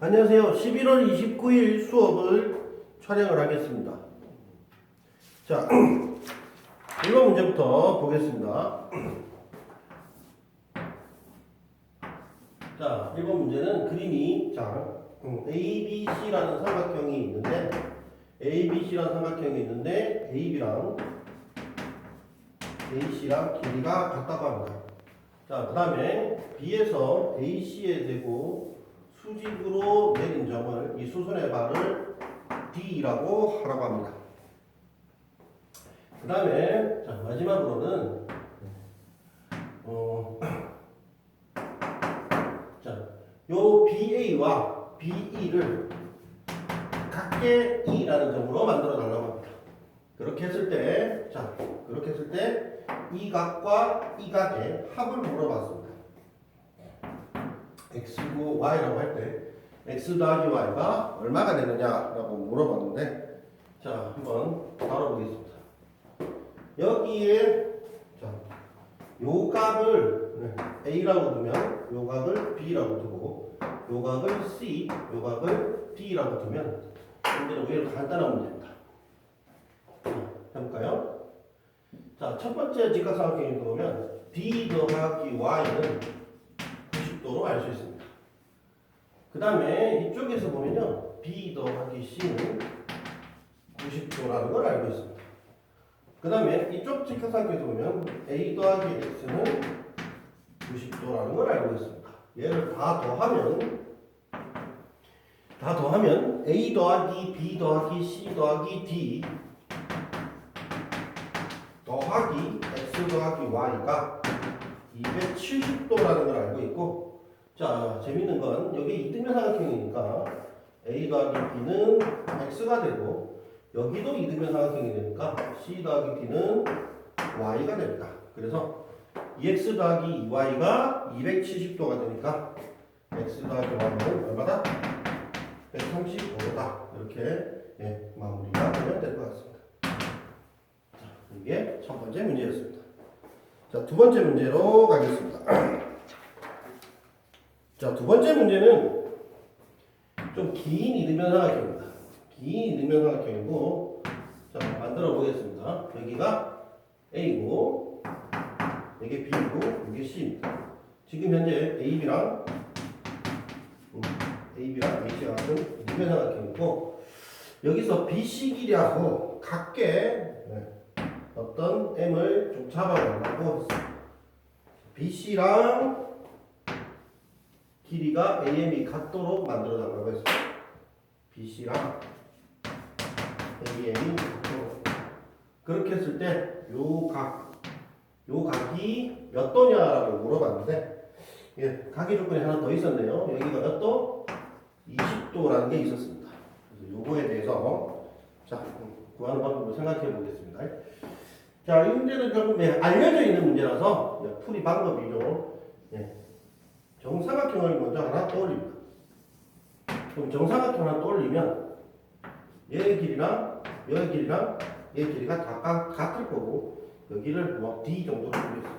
안녕하세요. 11월 29일 수업을 촬영을 하겠습니다. 자, 1번 문제부터 보겠습니다. 자, 1번 문제는 그림이 자, 음, ABC라는 삼각형이 있는데 ABC라는 삼각형이 있는데 AB랑 AC랑 길이가 같다고 합니다. 자, 그 다음에 B에서 AC에 대고 수직으로 내린 점을 이 수선의 발을 D라고 하라고 합니다. 그 다음에 자, 마지막으로는 어, 자, 요 BA와 BE를 각계 E라는 점으로 만들어 달라고 합니다. 그렇게 했을 때, 자, 그렇게 했을 때, 이 각과 이 각의 합을 물어봤습니다. X고 Y라고 할 때, X 더하기 Y가 얼마가 되느냐라고 물어봤는데, 자, 한번 다뤄보겠습니다. 여기에, 자, 요 값을 네, A라고 두면, 요 값을 B라고 두고, 요 값을 C, 요 값을 D라고 두면, 문제는 의외로 간단한 문제입니다. 해볼까요? 자, 첫 번째 직각삼각형이 보면 D 더하기 Y는 90도로 알 수 있습니다. 그 다음에 이쪽에서 보면요. B 더하기 C는 90도라는 걸 알고 있습니다. 그 다음에 이쪽 직각삼각형에서 보면 A 더하기 X는 90도라는 걸 알고 있습니다. 얘를 다 더하면 다 더하면 A 더하기 B 더하기 C 더하기 D 더하기 x 더하기 y가 270도라는 걸 알고 있고 자 재밌는 건 여기 이등변 삼각형이니까 a 더하기 b는 x가 되고 여기도 이등변 삼각형이 되니까 c 더하기 d는 y가 됩니다. 그래서 2x 더하기 2y가 270도가 되니까 x 더하기 y는 얼마다? 135도다. 이렇게 예, 마무리가 되면 될 것 같습니다. 이게 첫 번째 문제였습니다. 자, 두 번째 문제로 가겠습니다. 자, 두 번째 문제는 좀 긴 이등변 삼각형입니다. 긴 이등변 삼각형이고, 자, 만들어 보겠습니다. 여기가 A고, 이게 B고, 이게 C입니다. 지금 현재 AB랑 음, AB랑 AC가 같은 이등변 삼각형이고, 여기서 BC 길이하고 각계 네, 어떤 M을 좀 잡아보려고 했습니다. BC랑 길이가 AM이 같도록 만들어 달라고 했습니다. BC랑 AM이 같도록. 그렇게 했을 때, 요 각, 요 각이 몇 도냐라고 물어봤는데, 예, 각의 조건이 하나 더 있었네요. 여기가 몇 도? 20도라는 게 있었습니다. 그래서 요거에 대해서, 자, 구하는 방법을 생각해 보겠습니다. 자, 이 문제는 결국 예, 알려져 있는 문제라서 예, 풀이 방법이 좀 예, 정사각형을 먼저 하나 떠올립니다. 그럼 정사각형 하나 떠올리면 얘의 길이랑 얘의 길이랑 얘의 길이가 다 가- 같을 거고 여기를 뭐 D 정도로 두겠습니다.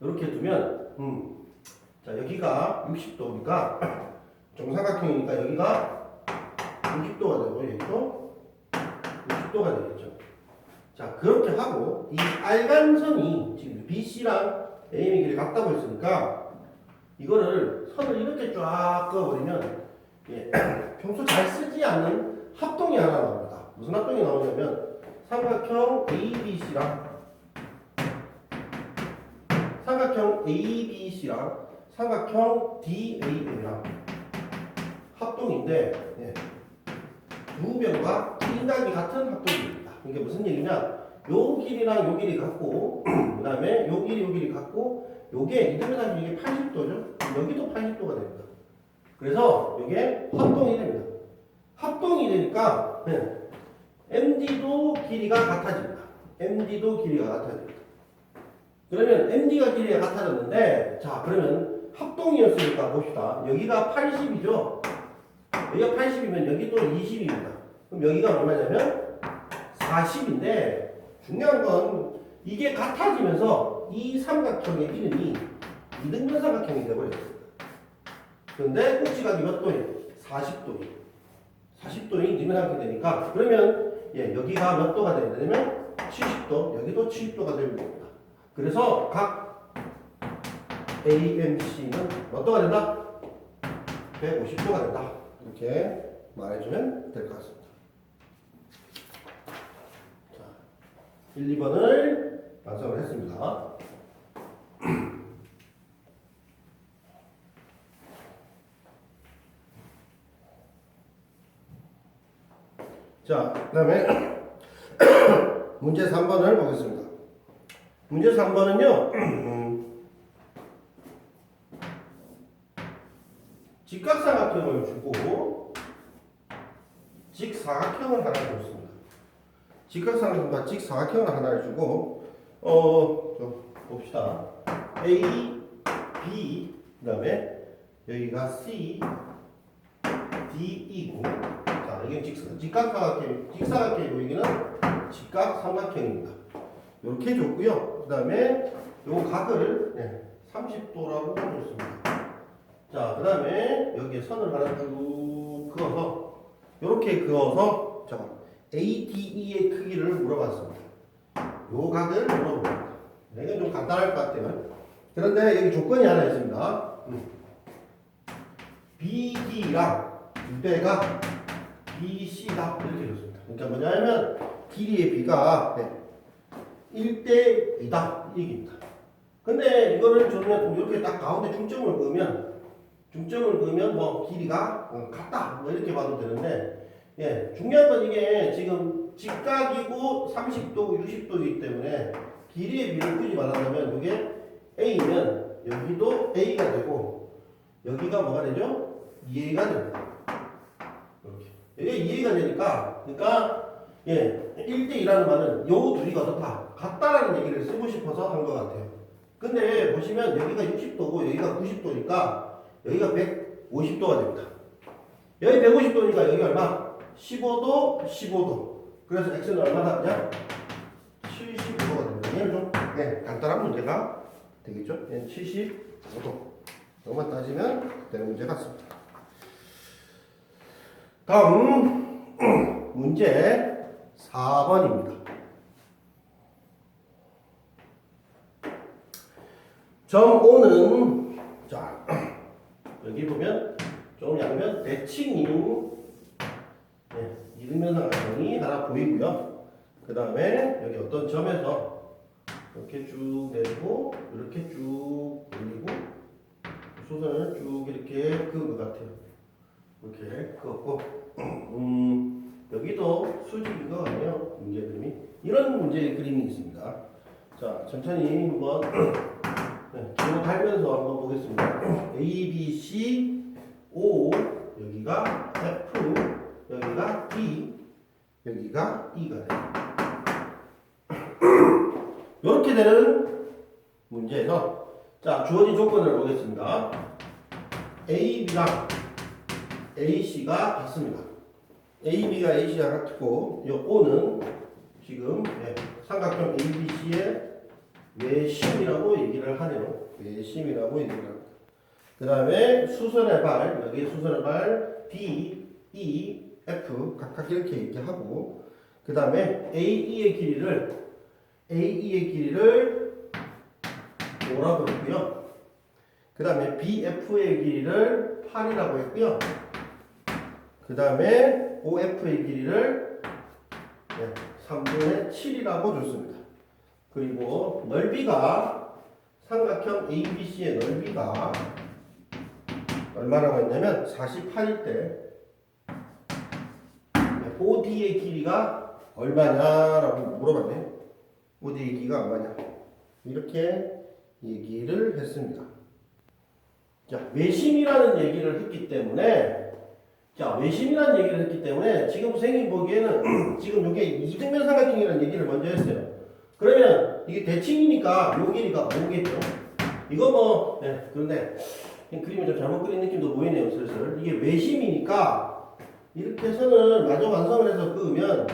이렇게 두면 음, 자 여기가 60도니까 정사각형이니까 여기가 60도가 되고 여기도 60도가 되겠죠. 자 그렇게 하고 이 빨간 선이 지금 BC랑 AM의 길이 같다고 했으니까 이거를 선을 이렇게 쫙 그어버리면 예, 평소 잘 쓰지 않는 합동이 하나 나옵니다. 무슨 합동이 나오냐면 삼각형 ABC랑 삼각형 ABC랑 삼각형 DAM이랑 합동인데 예, 두 변과 인각이 같은 합동입니다. 이게 무슨 얘기냐? 요 길이랑 요 길이 같고 그 다음에 요 길이 요 길이 같고 요게 이등변 이게 80도죠? 여기도 80도가 됩니다. 그래서 이게 합동이 됩니다. 합동이 되니까 네, MD도 길이가 같아집니다. MD도 길이가 같아집니다. 그러면 MD가 길이가 같아졌는데 자 그러면 합동이었으니까 봅시다. 여기가 80이죠? 여기가 80이면 여기도 20입니다. 그럼 여기가 얼마냐면 40인데 중요한 건 이게 같아지면서 이 삼각형의 이름이 이등변 삼각형이 되버렸습니다. 근데 꼭지각이 몇 도예요? 40도예요. 40도인 이렇게 되니까 그러면 예, 여기가 몇 도가 되냐면 70도, 여기도 70도가 되면 됩니다. 그래서 각 AMC는 몇 도가 된다? 150도가 된다. 이렇게 말해주면 될 것 같습니다. 자, 1, 2번을 완성을 했습니다. 자, 그 다음에 문제 3번을 보겠습니다. 문제 3번은요, 직각삼각형을 주고 직사각형을 하나 줬습니다. 직각삼각형과 직사각형을 하나를 주고 어, 저 봅시다. A, B, 그 다음에 여기가 C, D이고, 자 이게 직사, 직각삼각형, 직사각형이고 여기는 직각삼각형입니다. 이렇게 줬고요. 그 다음에 요 각을 네, 30도라고 줬습니다. 자, 그 다음에 여기에 선을 하나 쭉 그어서 이렇게 그어서 자, ADE의 크기를 물어봤습니다. 요 각을 물어봅니다. 네, 이건 좀 간단할 것 같아요. 그런데 여기 조건이 하나 있습니다. 음. BD랑 두 배가 BC다 이렇게 줬습니다. 그러니까 뭐냐면 길이의 B가 네, 1대 2다 이 얘기입니다. 근데 이거를 저는 이렇게 딱 가운데 중점을 그으면 중점을 그으면 뭐 길이가 어, 같다 뭐 이렇게 봐도 되는데 예 중요한 건 이게 지금 직각이고 30도고 60도이기 때문에 길이의 비를 굳이 말하자면 이게 A면 여기도 A가 되고 여기가 뭐가 되죠? 2A가 됩니다. 이렇게 이게 2A가 되니까 그러니까 예 1대2라는 말은 요 둘이 어떻다 같다라는 얘기를 쓰고 싶어서 한 것 같아요. 근데 보시면 여기가 60도고 여기가 90도니까 여기가 150도가 됩니다. 여기 150도니까 여기 얼마? 15도, 15도. 그래서 x는 얼마나 하냐? 75도가 됩니다. 좀 네, 간단한 문제가 되겠죠? 얘는 75도. 이것만 따지면 되는 문제 같습니다. 다음 문제 4번입니다. 점 O는 자 여기 보면 조금 양면 대칭이 네, 이등변삼각형이 하나 보이고요. 그 다음에 여기 어떤 점에서 이렇게 쭉 내리고 이렇게 쭉 올리고 수선을 쭉 이렇게 그은 것 같아요. 이렇게 그었고 음, 여기도 수직인 것 같네요. 문제 그림이 이런 문제 그림이 있습니다. 자 천천히 한번 네, 기호 달면서 한번 보겠습니다. A, B, C, O, 여기가 F, 여기가 D, 여기가 E가 돼요. 이렇게 되는 문제에서 자 주어진 조건을 보겠습니다. A, B랑 A, C가 같습니다. A, B가 A, C가 같고 이 O는 지금 네, 삼각형 A, B, C의 외심이라고 얘기를 하네요. 외심이라고 얘기를 합니다. 그 다음에 수선의 발, 여기 수선의 발 D, E, F 각각 이렇게 얘기하고 그 다음에 AE의 길이를 AE의 길이를 5라고 했고요. 그 다음에 BF의 길이를 8이라고 했고요. 그 다음에 OF의 길이를 네, 3분의 7이라고 줬습니다. 그리고 넓이가 삼각형 ABC의 넓이가 얼마라고 했냐면 48일 때 OD의 길이가 얼마냐라고 물어봤네요. OD의 길이가 얼마냐 이렇게 얘기를 했습니다. 자 외심이라는 얘기를 했기 때문에 자 외심이라는 얘기를 했기 때문에 지금 선생님 보기에는 지금 이게 이등변 삼각형이라는 얘기를 먼저 했어요. 그러면 이게 대칭이니까 요 길이가 오겠죠. 이거 뭐, 네, 그런데 그림을 좀 잘못 그린 느낌도 보이네요, 슬슬. 이게 외심이니까 이렇게 선을 마저 완성을 해서 그으면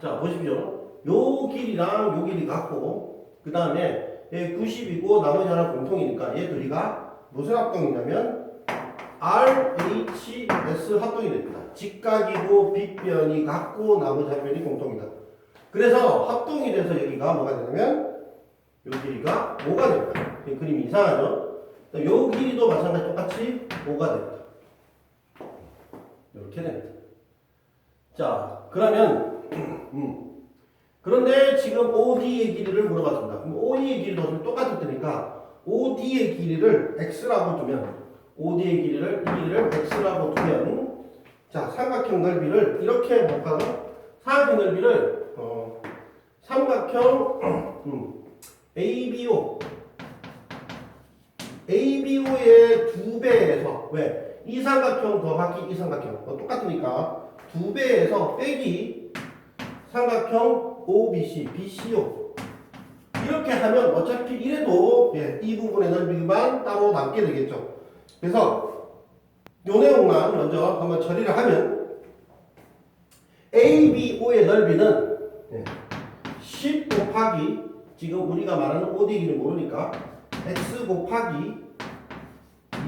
자, 보십시오. 요 길이랑 요 길이 같고 그 다음에 90이고 나머지 하나 공통이니까 얘 둘이가 무슨 합동이냐면 RHS 합동이 됩니다. 직각이고 빗변이 같고 나머지 한 변이 공통이다. 그래서 합동이 돼서 여기가 뭐가 되냐면 요 길이가 5가 됩니다. 이 그림이 이상하죠? 요 길이도 마찬가지 똑같이 5가 됩니다. 이렇게 됩니다. 자, 그러면 음. 그런데 지금 OD의 길이를 물어봤습니다. 그럼 OE의 길이도 똑같을 테니까 OD의 길이를 x라고 두면 OD의 길이를 이 길이를 x라고 두면 자 삼각형 넓이를 이렇게 볼까요? 삼각형 넓이를 어, 삼각형 음, ABO ABO의 두 배에서 왜? 이 삼각형 더하기 이 삼각형 어, 똑같으니까 두 배에서 빼기 삼각형 OBC, BCO 이렇게 하면 어차피 이래도 예, 이 부분의 넓이만 따로 남게 되겠죠. 그래서 요 내용만 먼저 한번 처리를 하면 ABO의 넓이는 예, 10 곱하기 지금 우리가 말하는 OD기를 모르니까 X 곱하기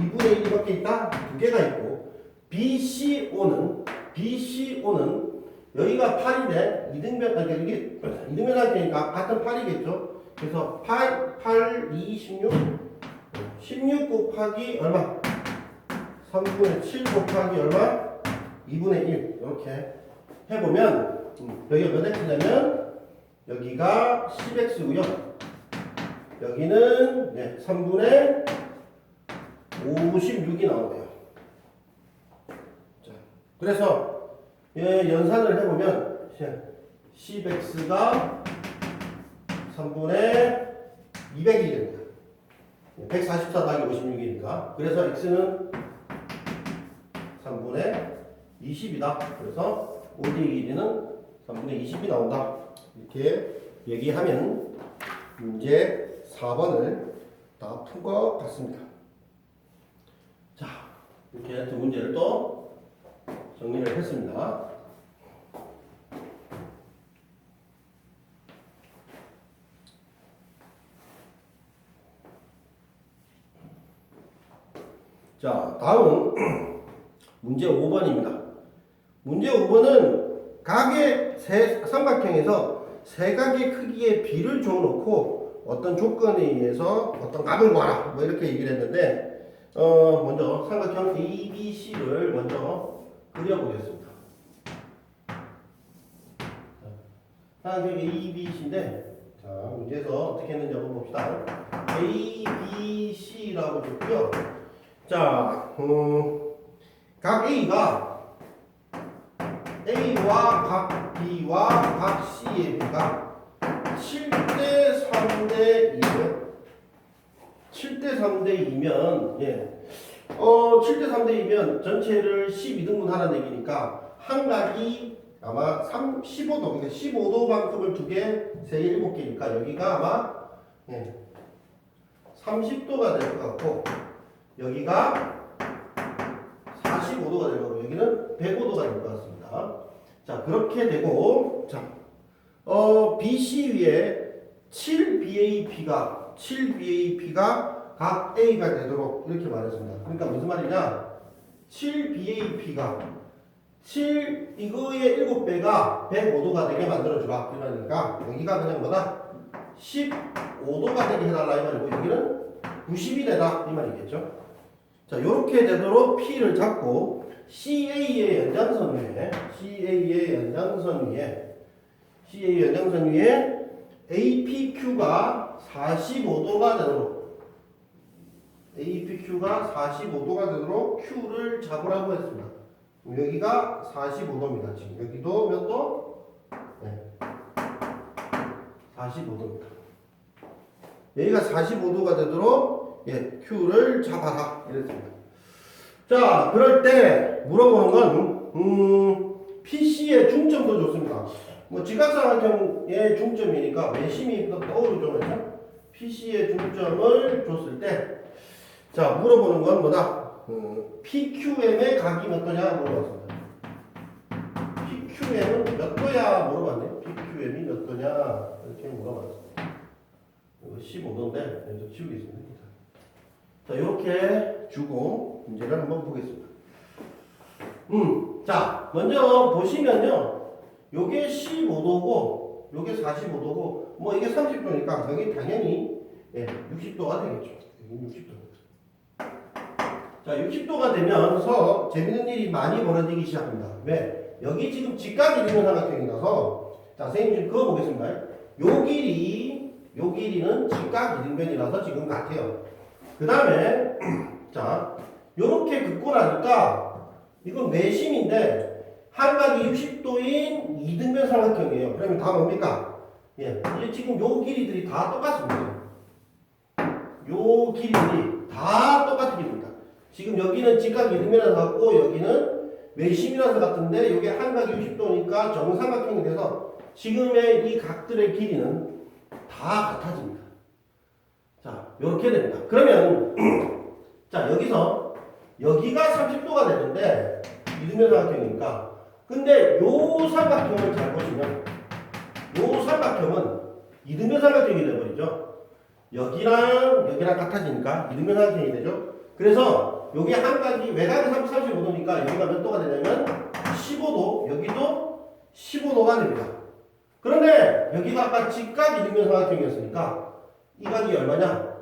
2분의 1밖에 있다? 두 개가 있고 BCO는 BCO는 여기가 8인데 이등변 아니 이게 이등변 할테니까 같은 8이겠죠. 그래서 8, 8, 2, 16 16 곱하기 얼마? 3분의 7 곱하기 얼마? 2분의 1 이렇게 해보면 음, 여기가 몇 x냐면 여기가 10x고요. 여기는 네, 3분의 56이 나오네요. 자, 그래서 예, 연산을 해보면 10x가 3분의 200이 됩니다. 144 더하기 56이니까 그래서 x는 3분의 20이다. 그래서 OD의 길이는 3분의 20이 나온다. 이렇게 얘기하면 문제 4번을 다 푼 것 같습니다. 자, 이렇게 두 문제를 또 정리를 했습니다. 자, 다음은 문제 5번입니다. 문제 5번은 각의 세, 삼각형에서 세 각의 크기의 비를 줘놓고 어떤 조건에 의해서 어떤 값을 구하라 뭐 이렇게 얘기를 했는데 어 먼저 삼각형 ABC를 먼저 그려보겠습니다. 삼각형 ABC인데 자 문제에서 어떻게 했는지 한번 봅시다. ABC라고 줬고요. 자, 음, 각 A가 A와 각 B와 각 C의 비가 7대 3대 2면 7대 3대 2면 예. 어, 7대 3대 2면 전체를 12등분 하라는 얘기니까 한 각이 아마 3, 15도, 그러니까 15도만큼을 두 개, 세 개, 일곱 개니까 여기가 아마 예, 30도가 될 것 같고 여기가 45도가 될 거고 여기는 105도가 될 것 같습니다. 자 그렇게 되고 자 어, BC 위에 7BAP가 7BAP가 각 A가 되도록 이렇게 말했습니다. 그러니까 무슨 말이냐? 7BAP가 7 이거의 7배가 105도가 되게 만들어주라. 그러니까 여기가 그냥 뭐다? 15도가 되게 해달라 이 말이고 여기는 90이 되다 이 말이겠죠. 자, 이렇게 되도록 P를 잡고 CA의 연장선 위에 CA의 연장선 위에 CA 연장선 위에 APQ가 45도가 되도록 APQ가 45도가 되도록 Q를 잡으라고 했습니다. 여기가 45도입니다. 지금 여기도 몇 도? 네. 45도입니다. 여기가 45도가 되도록 예, Q를 잡아라 이랬습니다. 자, 그럴 때 물어보는 건 음, PC의 중점도 좋습니다. 뭐 지각삼각형의 중점이니까 외심이 또 떠오르죠, 그렇죠? PC의 중점을 줬을 때, 자 물어보는 건 뭐다? 음, PQM의 각이 몇 도냐 물어봤습니다. PQM은 몇 도야 물어봤네요. PQM이 몇 도냐 이렇게 물어봤습니다. 이거 15도인데 여기서 지우겠습니다. 자, 이렇게 주고 문제를 한번 보겠습니다. 음, 자, 먼저 보시면요. 요게 15도고, 요게 45도고, 뭐 이게 30도니까 여기 당연히 예, 60도가 되겠죠. 여기 60도. 자, 60도가 되면서 재밌는 일이 많이 벌어지기 시작합니다. 왜? 여기 지금 직각이 있는 삼각형이라서, 자, 선생님 지금 그거 보겠습니다. 요 길이, 요 길이는 직각 이등변이라서 지금 같아요. 그 다음에, 자, 요렇게 긋고 나니까, 이건 외심인데, 한각이 60도인 이등변 삼각형이에요. 그러면 다 뭡니까? 예, 이제 지금 요 길이들이 다 똑같습니다. 요 길이들이 다 똑같은 길입니다. 지금 여기는 직각 이등변이라서 같고, 여기는 외심이라서 같은데, 요게 한각이 60도니까 정삼각형이 돼서, 지금의 이 각들의 길이는 다 같아집니다. 자, 요렇게 됩니다. 그러면, 자, 여기서, 여기가 30도가 되는데, 이등변 삼각형이니까, 근데 요 삼각형을 잘 보시면, 요 삼각형은 이등변 삼각형이 되어버리죠. 여기랑 여기랑 같아지니까 이등변 삼각형이 되죠. 그래서 여기 한 가지 외곽이 30, 35도니까 여기가 몇 도가 되냐면 15도, 여기도 15도가 됩니다. 그런데 여기가 아까 직각 이등변 삼각형이었으니까 이 각이 얼마냐?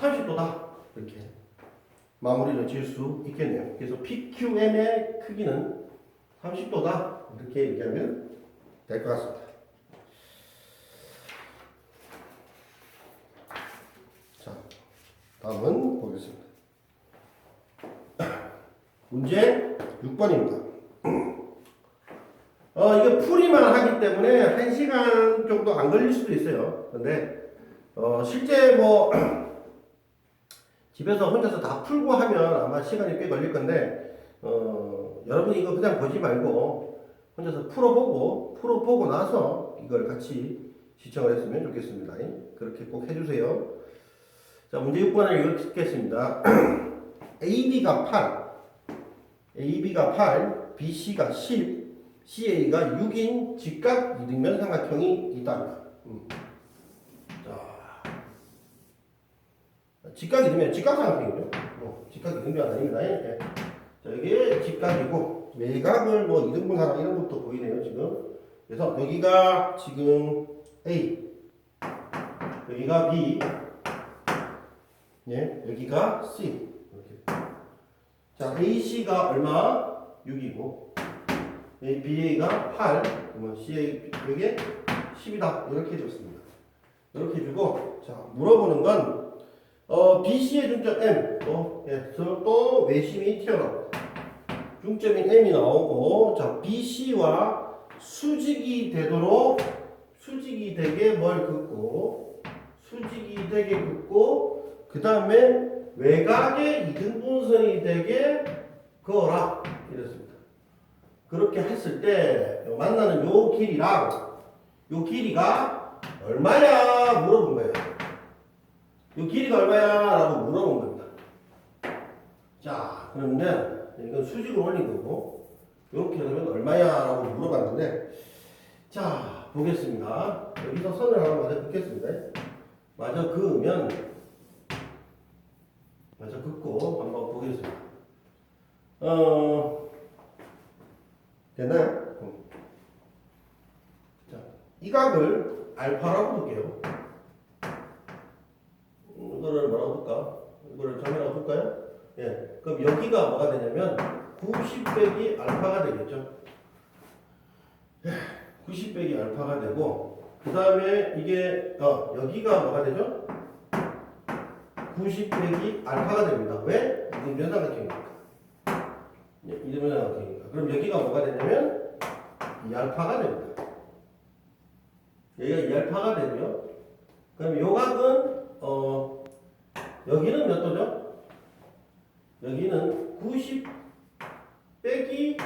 30도다. 이렇게 마무리를 지을 수 있겠네요. 그래서 PQM의 크기는 30도다. 이렇게 얘기하면 될 것 같습니다. 자, 다음은 보겠습니다. 문제 6번입니다. 어, 이거 풀이만 하기 때문에 1시간 정도 안 걸릴 수도 있어요. 근데, 어, 실제 뭐, 집에서 혼자서 다 풀고 하면 아마 시간이 꽤 걸릴 건데, 어, 여러분이 이거 그냥 보지 말고, 혼자서 풀어보고, 풀어보고 나서 이걸 같이 시청을 했으면 좋겠습니다. 그렇게 꼭 해주세요. 자, 문제 6번을 읽겠습니다. AB가 8, AB가 8, BC가 10, CA가 6인 직각 이등변 삼각형이 있답니다. 음. 자, 직각 이등변, 직각 삼각형이죠. 어, 직각 이등변 아닙니다. 예. 자, 이게 직각이고 외곽을 뭐 이등분하라 이런 것도 보이네요 지금. 그래서 여기가 지금 A, 여기가 B, 예, 여기가 C. 이렇게. 자, AC가 얼마? 6이고, BA가 8, 그러면 CA 여기에 10이다. 이렇게 줬습니다. 이렇게 주고, 자, 물어보는 건, 어, BC의 중점 M, 또, 예, 저또 외심이 튀어나옵니다. 중점인 M이 나오고, 자, BC와 수직이 되도록, 수직이 되게 뭘 긋고, 수직이 되게 긋고, 그 다음에 외곽의 이등분선이 되게 그어라. 이랬습니다. 그렇게 했을 때 만나는 요 길이랑 요 길이가 얼마야 물어본 거예요. 요 길이가 얼마야 라고 물어본 겁니다. 자, 그러면 이건 수직을 올린 거고 이렇게 하면 얼마야 라고 물어봤는데 자, 보겠습니다. 여기서 선을 하나 마저 긋겠습니다. 마저 그으면 마저 긋고 한번 보겠습니다. 어, 됐나요? 음. 자, 이 각을 알파라고 볼게요. 음, 이거를 뭐라고 볼까? 이거를 점이라고 볼까요? 예. 그럼 여기가 뭐가 되냐면 90 빼기 알파가 되겠죠. 90 빼기 알파가 되고 그 다음에 이게 어, 여기가 뭐가 되죠? 90 빼기 알파가 됩니다. 왜? 이등 변 삼각형이니까. 예, 이등 변 삼각형이니까. 그럼 여기가 뭐가 되냐면 이 알파가 됩니다. 여기가 이 알파가 되고요. 그럼 요 각은 어 여기는 몇 도죠? 여기는 90 빼기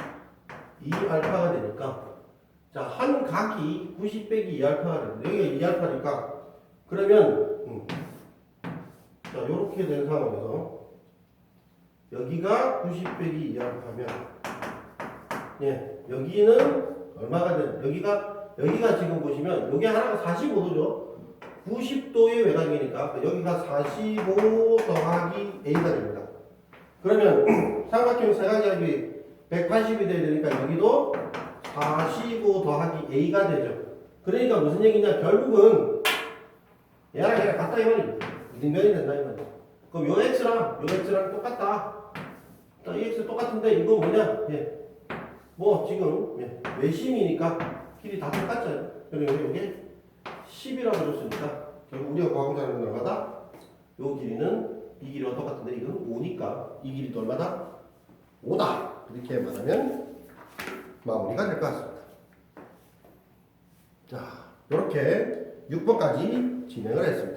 2 알파가 되니까 자, 한 각이 90 빼기 2 알파가 됩니다. 여기가 2 알파니까 그러면 음, 자, 요렇게 된 상황에서 여기가 90 빼기 2 알파면 예, 여기는 얼마가 된 여기가 여기가 지금 보시면 여기 하나가 45도죠. 90도의 외곽이니까 여기가 45 더하기 a가 됩니다. 그러면 삼각형 세각이 180이 돼야 되니까 여기도 45 더하기 a가 되죠. 그러니까 무슨 얘기냐? 결국은 얘랑 얘랑 같다 이 말이죠. 이등변이 된다 이 말이죠. 그럼 요 x랑 요 x랑 똑같다. 자, 이 x 똑같은데 이거 뭐냐? 예. 뭐 지금 예. 외심이니까 길이 다 똑같잖아요. 그리고 이게 10이라고 줬으니까 결국 우리가 구하고자 하는 얼마다? 요 길이는 이 길이와 똑같은데 이건 5니까 이 길이도 얼마다? 5다. 이렇게 말하면 마무리가 될 것 같습니다. 자, 이렇게 6번까지 진행을 했습니다.